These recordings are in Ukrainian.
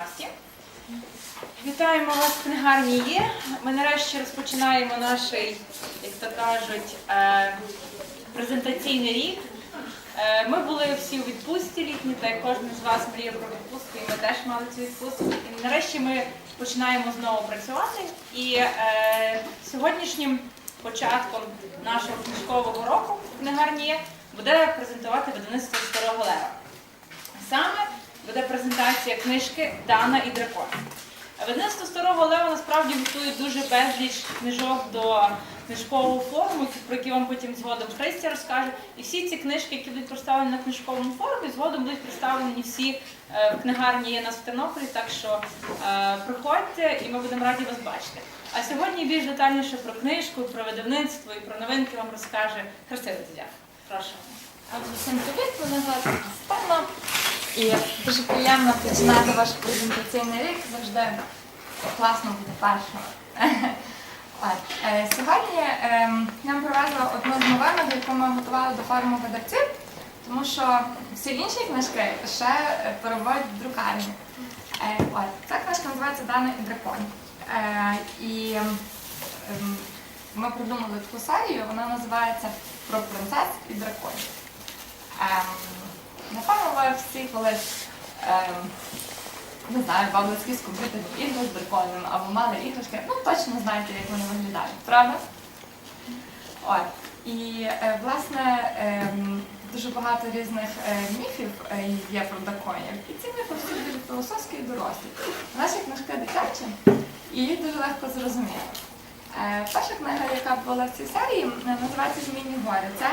Насті. Вітаємо вас в книгарні є. Ми нарешті розпочинаємо наш, як то кажуть, е, презентаційний рік. Е, Ми були всі у відпустці літні, та кожен з вас мріяв про відпустку, і ми теж мали цю відпустку. І нарешті ми починаємо знову працювати. І е, сьогоднішнім початком нашого книжкового року в книгарні буде презентувати видавництво Старого Лева. Саме буде презентація книжки Дана і Дракон. Видавництво Старого Лева насправді готує дуже безліч книжок до книжкового форуму, про які вам потім згодом Христя розкаже. І всі ці книжки, які будуть представлені на книжковому форумі, згодом будуть представлені всі е, в книгарні є нас в Тернополі. Так що е, приходьте і ми будемо раді вас бачити. А сьогодні більш детальніше про книжку, про видавництво і про новинки вам розкаже Христина Тетяна. Прошу. Отже, всім привіт, мене звати Степана. І дуже приємно починати ваш презентаційний рік. Завжди класно бути першим. Е, Сьогодні е, нам привезла одну з новинок, яку ми готували до форуму видавців, тому що всі інші книжки ще переводять в друкарні. Е, ця книжка називається Дана і дракон. Е, І ем, ми придумали таку серію, вона називається Про принцес і драконів. Напевно, всі ем, не знаю, бавили з комп'ютерних ігри з драконом або мали іграшки, ну точно знаєте, як вони виглядають, правда? От. І е, власне ем, дуже багато різних е, міфів е, є про драконів. І ці міфи всі дуже філософські і дорослі. Наші книжки дитячі, і їх дуже легко зрозуміти. Е, Перша книга, яка була в цій серії, називається Змінні гори. Це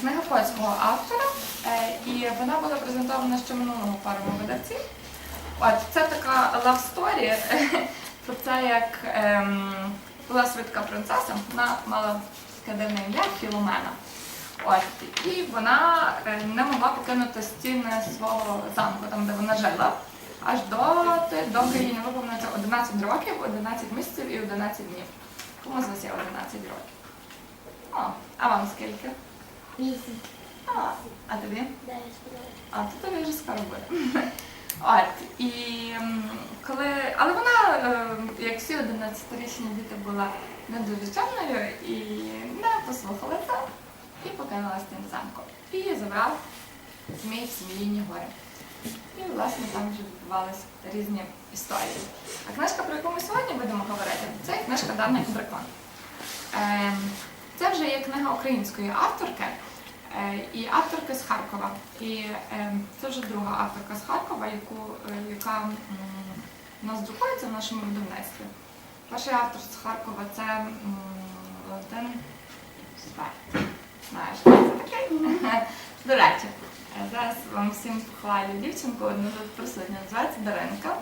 книга польського автора, е, і вона була презентована ще минулого форуму видавців. От це така love story про це, як ем, була свідка принцеса, вона мала таке ім'я Філомена. От, і вона е, не могла покинути стіни свого замку, там де вона жила, аж доти, доки їй не виповниться 11 років, 11 місяців і 11 днів. Кому з вас є 11 років? О, а вам скільки? Вісім. А, а тобі? Дев'ять сподобалось. А то тобі вже скоро буде. От, і коли, але вона, е, як всі 11-річні діти, була не дуже чемною і не послухала це, і покинула з тим замком. І її забрав змій в Зміїні гори. І, власне, там вже відбувалися різні історії. А книжка, про яку ми сьогодні будемо говорити, це книжка Дана і дракон. Ем, Це вже є книга української авторки. Е, І авторка з Харкова. І е, це вже друга авторка з Харкова, яку, е, яка у нас друкується в нашому видавництві. Перший автор з Харкова це Валентин Свер. Знаєш, хто це такий? До речі, е, зараз вам всім похвалю дівчинку, одну тут присутню, називається Даринка.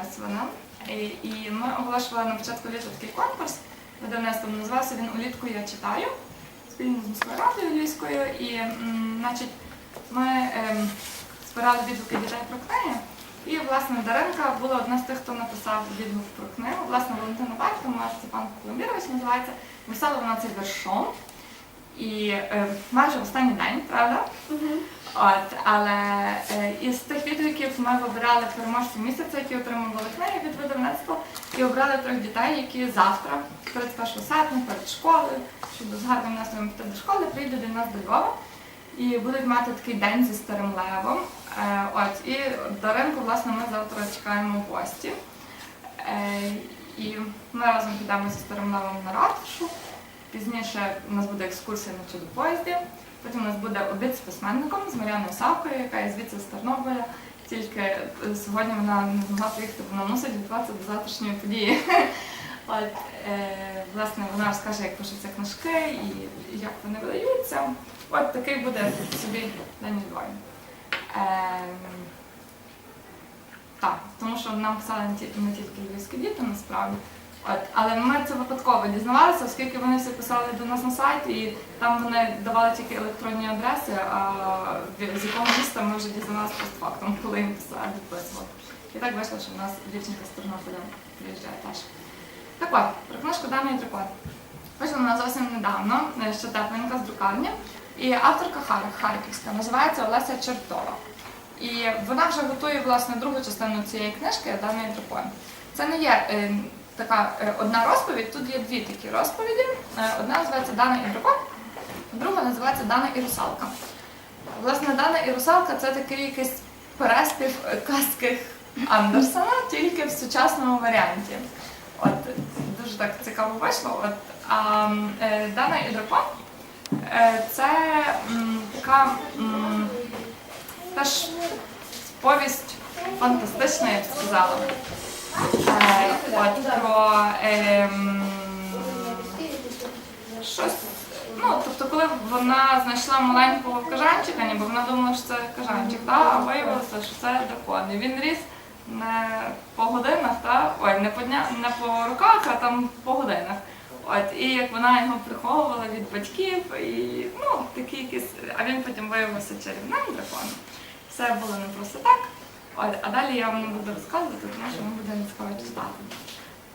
Ось вона. І, і ми оголошували на початку літа такий конкурс видавництвом. Називався він Улітку я читаю спільно з міською радою Львівською. І, значить, ми ем, збирали відгуки дітей про книги. І, власне, Даренка була одна з тих, хто написав відгук про книгу. Власне, Валентина Бартова, Степан Коломбірович називається. Написала вона цей вершом. І е, майже в останній день, правда? От, але е, із тих відгуків ми вибирали переможців місяця, які отримували книги від видавництва, і обрали трьох дітей, які завтра, перед 1 серпня, перед школою, щоб з гарним настроєм піти до школи, прийдуть до нас до Львова і будуть мати такий день зі старим левом. Е, от, і Даринку, власне, ми завтра чекаємо гості. Е, і ми разом підемо зі старим левом на ратушу. Пізніше у нас буде екскурсія на чудо-поїзді. Потім у нас буде обід з письменником, з Мар'яною Савкою, яка є звідси з Тернополя. Тільки е, сьогодні вона не змогла приїхати, вона мусить готуватися до завтрашньої події. От, е, власне, вона розкаже, як пишуться книжки і як вони видаються. От такий буде собі день відбою. Е, так, тому що нам писали не тільки львівські діти, насправді. От, але ми це випадково дізнавалися, оскільки вони всі писали до нас на сайт, і там вони давали тільки електронні адреси, а з якого міста ми вже дізнавалися постфактум, коли їм писали, відписували. І так вийшло, що в нас дівчинка з Тернополя приїжджає теж. Так от, про книжку і дракон. Вийшла вона зовсім недавно, е, ще тепленька з друкарні. І авторка Хар- Харківська, називається Олеся Чертова. І вона вже готує власне другу частину цієї книжки і дракон. Це не є е, така е, одна розповідь, тут є дві такі розповіді. Е, одна називається Дана і дракон, друга називається Дана і русалка. Власне, Дана і русалка це такий якийсь переспів казки Андерсона, тільки в сучасному варіанті. От дуже так цікаво вийшло. От, а е, Дана і дракон це м, така м, теж повість фантастична, я б сказала. Е, от про ем, щось. Ну, тобто, коли вона знайшла маленького кажанчика, ніби вона думала, що це кажанчик, та, а виявилося, що це дракон. І він ріс не по годинах, та, ой, не по, дня, не по роках, а там по годинах. От, і як вона його приховувала від батьків, і ну, такі якісь, а він потім виявився чарівним драконом. Все було не просто так. От, а далі я вам не буду розказувати, тому що вам буде нецікаво читати.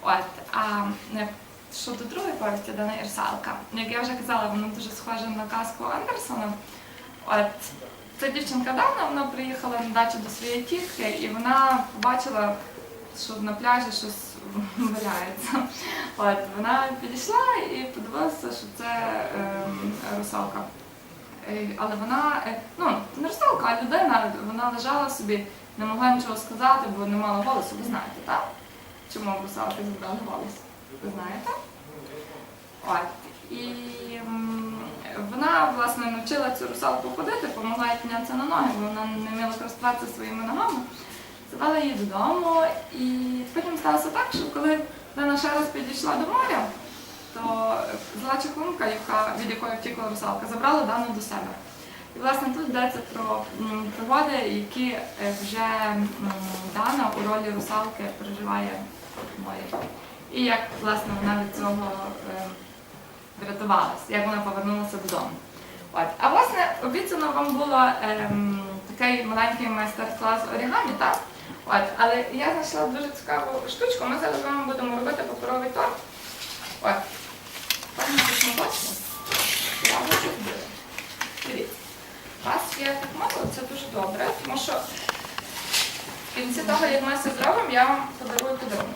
От, а е, щодо другої повісті Дана Ірсалка, як я вже казала, вона дуже схожа на казку Андерсона. От, ця дівчинка Дана, вона приїхала на дачу до своєї тітки, і вона побачила, що на пляжі щось валяється. От, вона підійшла і подивилася, що це ем, русалка. Е, Але вона, е, ну, не русалка, а людина, вона лежала собі, не могла нічого сказати, бо не мала голосу, ви знаєте, так? Чому русалки забрали голос? Ви знаєте? От. І вона, власне, навчила цю русалку ходити, допомогла їй піднятися на ноги, бо вона не вміла користуватися своїми ногами. Завела її додому, і потім сталося так, що коли вона ще раз підійшла до моря, то зла чаклунка, від якої втікла русалка, забрала Дану до себе. І власне тут йдеться про пригоди, які е, вже Дана у ролі русалки переживає в морі. І як власне вона від цього е, врятувалась, як вона повернулася додому. От. А власне обіцяно вам було ем, такий маленький майстер-клас орігамі, так? От. Але я знайшла дуже цікаву штучку. Ми зараз з вами будемо робити паперовий торт. От. Пані зробила. Дивіться. Є так мало, це дуже добре, тому що в кінці того, як ми це зробимо, я вам подарую подарунок.